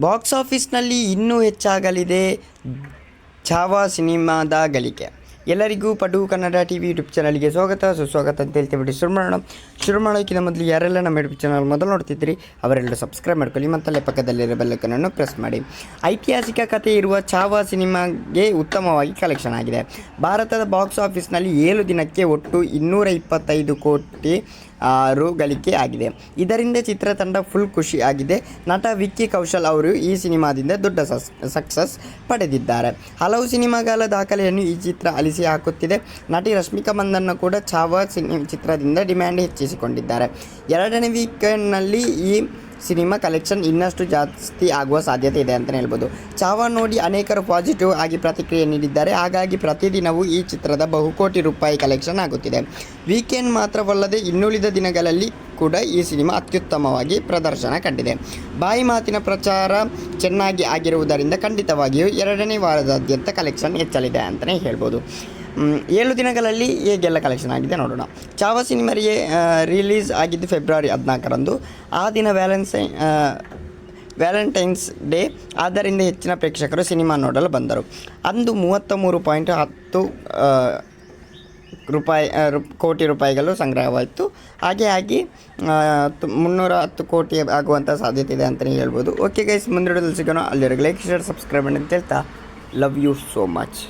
Box ಆಫೀಸ್ನಲ್ಲಿ ಇನ್ನೂ ಹೆಚ್ಚಾಗಲಿದೆ. ಛಾವಾ ಸಿನಿಮಾದ ಗಳಿಕೆ. ಎಲ್ಲರಿಗೂ Padu Kannada T V YouTube ಚಾನಲ್ಗೆ ಸ್ವಾಗತ. ಸುಸ್ವಾಗತ ಅಂತ ಹೇಳ್ತೀವಿ ಶುರು ಮಾಡೋಣ. ಶುರು ಮಾಡೋಕ್ಕಿಂತ ಮೊದಲು ಯಾರೆಲ್ಲ ನಮ್ಮ ಯೂಟ್ಯೂಬ್ ಚಾನಲ್ ಮೊದಲು ನೋಡ್ತಿದ್ರಿ ಅವರೆಲ್ಲರೂ ಸಬ್ಸ್ಕ್ರೈಬ್ ಮಾಡ್ಕೊಳ್ಳಿ, ಮತ್ತಲ್ಲೇ ಪಕ್ಕದಲ್ಲಿರೋ ಬೆಲ್ಲಕ್ಕನನ್ನು ಪ್ರೆಸ್ ಮಾಡಿ. ಐತಿಹಾಸಿಕ ಕಥೆ ಇರುವ ಚಾವಾ ಸಿನಿಮಾಗೆ ಉತ್ತಮವಾಗಿ ಕಲೆಕ್ಷನ್ ಆಗಿದೆ. ಭಾರತದ ಬಾಕ್ಸ್ ಆಫೀಸ್ನಲ್ಲಿ ಏಳು ದಿನಕ್ಕೆ ಒಟ್ಟು ಇನ್ನೂರ ಇಪ್ಪತ್ತೈದು ಕೋಟಿ ರು ಗಳಿಕೆ ಆಗಿದೆ. ಇದರಿಂದ ಚಿತ್ರತಂಡ ಫುಲ್ ಖುಷಿ ಆಗಿದೆ. ನಟ ವಿಕ್ಕಿ ಕೌಶಲ್ ಅವರು ಈ ಸಿನಿಮಾದಿಂದ ದೊಡ್ಡ ಸಸ್ ಸಕ್ಸಸ್ ಪಡೆದಿದ್ದಾರೆ. ಹಲವು ಸಿನಿಮಾಗಳ ದಾಖಲೆಯನ್ನು ಈ ಚಿತ್ರ ಅಲಿಸಿ ಹಾಕುತ್ತಿದೆ. ನಟಿ ರಶ್ಮಿಕಾ ಮಂದನ್ನು ಕೂಡ ಛಾವಾ ಸಿನಿ, ಚಿತ್ರದಿಂದ ಡಿಮ್ಯಾಂಡ್ ಹೆಚ್ಚಿಸಿಕೊಂಡಿದ್ದಾರೆ. ಎರಡನೇ ವೀಕೆಂಡ್ನಲ್ಲಿ ಈ ಸಿನಿಮಾ ಕಲೆಕ್ಷನ್ ಇನ್ನಷ್ಟು ಜಾಸ್ತಿ ಆಗುವ ಸಾಧ್ಯತೆ ಇದೆ ಅಂತಲೇ ಹೇಳ್ಬೋದು. ಚಾವಾ ನೋಡಿ ಅನೇಕರು ಪಾಸಿಟಿವ್ ಆಗಿ ಪ್ರತಿಕ್ರಿಯೆ ನೀಡಿದ್ದಾರೆ. ಹಾಗಾಗಿ ಪ್ರತಿದಿನವೂ ಈ ಚಿತ್ರದ ಬಹುಕೋಟಿ ರೂಪಾಯಿ ಕಲೆಕ್ಷನ್ ಆಗುತ್ತಿದೆ. ವೀಕೆಂಡ್ ಮಾತ್ರವಲ್ಲದೆ ಇನ್ನುಳಿದ ದಿನಗಳಲ್ಲಿ ಕೂಡ ಈ ಸಿನಿಮಾ ಅತ್ಯುತ್ತಮವಾಗಿ ಪ್ರದರ್ಶನ ಕಂಡಿದೆ. ಬಾಯಿ ಮಾತಿನ ಪ್ರಚಾರ ಚೆನ್ನಾಗಿ ಆಗಿರುವುದರಿಂದ ಖಂಡಿತವಾಗಿಯೂ ಎರಡನೇ ವಾರದಾದ್ಯಂತ ಕಲೆಕ್ಷನ್ ಹೆಚ್ಚಲಿದೆ ಅಂತಲೇ ಹೇಳ್ಬೋದು. ಏಳು ದಿನಗಳಲ್ಲಿ ಹೇಗೆಲ್ಲ ಕಲೆಕ್ಷನ್ ಆಗಿದೆ ನೋಡೋಣ. ಚಾವ ಸಿನಿಮಾರಿಗೆ ರಿಲೀಸ್ ಆಗಿದ್ದು ಫೆಬ್ರವರಿ ಹದಿನಾಲ್ಕರಂದು. ಆ ದಿನ ವ್ಯಾಲೆನ್ಸೈ ವ್ಯಾಲೆಂಟೈನ್ಸ್ ಡೇ ಆದ್ದರಿಂದ ಹೆಚ್ಚಿನ ಪ್ರೇಕ್ಷಕರು ಸಿನಿಮಾ ನೋಡಲು ಬಂದರು. ಅಂದು ಮೂವತ್ತ ಮೂರು ಪಾಯಿಂಟ್ ಹತ್ತು ರೂಪಾಯಿ ಕೋಟಿ ರೂಪಾಯಿಗಳು ಸಂಗ್ರಹವಾಯಿತು. ಹಾಗೆ ಆಗಿ ಮುನ್ನೂರ ಹತ್ತು ಕೋಟಿ ಆಗುವಂಥ ಸಾಧ್ಯತೆ ಇದೆ ಅಂತಲೇ ಹೇಳ್ಬೋದು ಓಕೆ ಗೈಸ್ ಮುಂದಿಡೋದಲ್ಲಿ ಸಿಗೋಣ. ಲೈಕ್ ಶೇರ್ ಸಬ್ಸ್ಕ್ರೈಬ್ ಅಂತ ಹೇಳ್ತಾ ಲವ್ ಯು ಸೋ ಮಚ್